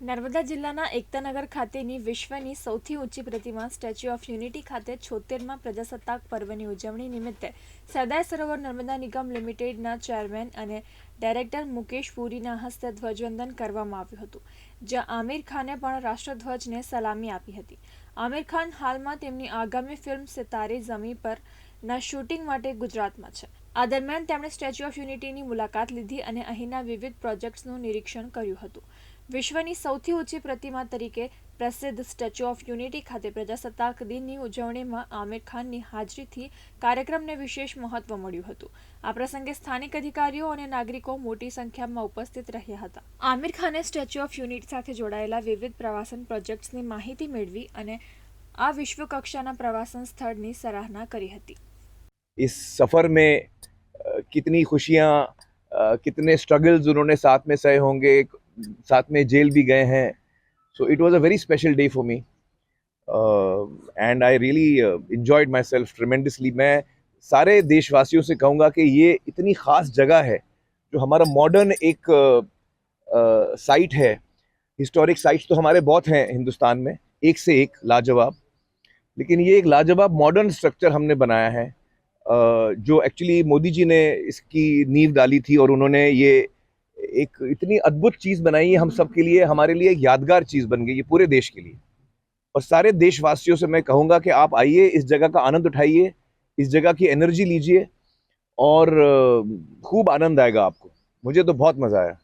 નર્મદા જિલ્લાના એકતાનગર ખાતેની વિશ્વની સૌથી ઊંચી પ્રતિમા સ્ટેચ્યુ ઓફ યુનિટી ખાતે છોતેરમાં પ્રજાસત્તાક પર્વની ઉજવણી નિમિત્તે સરદાર સરોવર નર્મદા નિગમ લિમિટેડના ચેરમેન અને ડાયરેક્ટર મુકેશ પુરીના હસ્તે ધ્વજવંદન કરવામાં આવ્યું હતું, જ્યાં આમિર ખાને પણ રાષ્ટ્રધ્વજને સલામી આપી હતી. આમિર ખાન હાલમાં તેમની આગામી ફિલ્મ સિતારે જમી પર ના શૂટિંગ માટે ગુજરાતમાં છે. આ દરમિયાન તેમણે સ્ટેચ્યુ ઓફ યુનિટીની મુલાકાત લીધી અને અહીંના વિવિધ પ્રોજેક્ટ્સનું નિરીક્ષણ કર્યું હતું. વિશ્વની સૌથી ઊંચી પ્રતિમા તરીકે પ્રસિદ્ધ સ્ટેચ્યુ ઓફ યુનિટી ખાતે પ્રજાસત્તાક દિનની ઉજવણીમાં આમિર ખાનની હાજરીથી કાર્યક્રમને વિશેષ મહત્વ મળ્યું હતું આ પ્રસંગે સ્થાનિક અધિકારીઓ અને નાગરિકો મોટી સંખ્યામાં ઉપસ્થિત રહ્યા હતા આમિર ખાને સ્ટેચ્યુ ઓફ યુનિટી સાથે જોડાયેલા વિવિધ પ્રવાસન પ્રોજેક્ટ્સની માહિતી મેળવી અને આ વિશ્વ કક્ષાના પ્રવાસન સ્થળની સરાહના કરી હતી इस सफ़र में अ, कितनी खुशियाँ अ, कितने स्ट्रगल्स उन्होंने साथ में सहे होंगे साथ में जेल भी गए हैं। So it was a very special day for me and I really enjoyed myself tremendously मैं सारे देशवासियों से कहूँगा कि ये इतनी ख़ास जगह है जो हमारा मॉडर्न एक साइट uh, है। हिस्टोरिक साइट्स तो हमारे बहुत हैं हिंदुस्तान में एक से एक लाजवाब। लेकिन ये एक लाजवाब मॉडर्न स्ट्रक्चर हमने बनाया है। अ, जो एक्चुअली मोदी जी ने इसकी नींव डाली थी और उन्होंने ये एक इतनी अद्भुत चीज़ बनाई है हम सब के लिए, हमारे लिए यादगार चीज़ बन गई है पूरे देश के लिए। और सारे देशवासियों से मैं कहूँगा कि आप आइए, इस जगह का आनंद उठाइए, इस जगह की एनर्जी लीजिए और खूब आनंद आएगा आपको। मुझे तो बहुत मज़ा आया।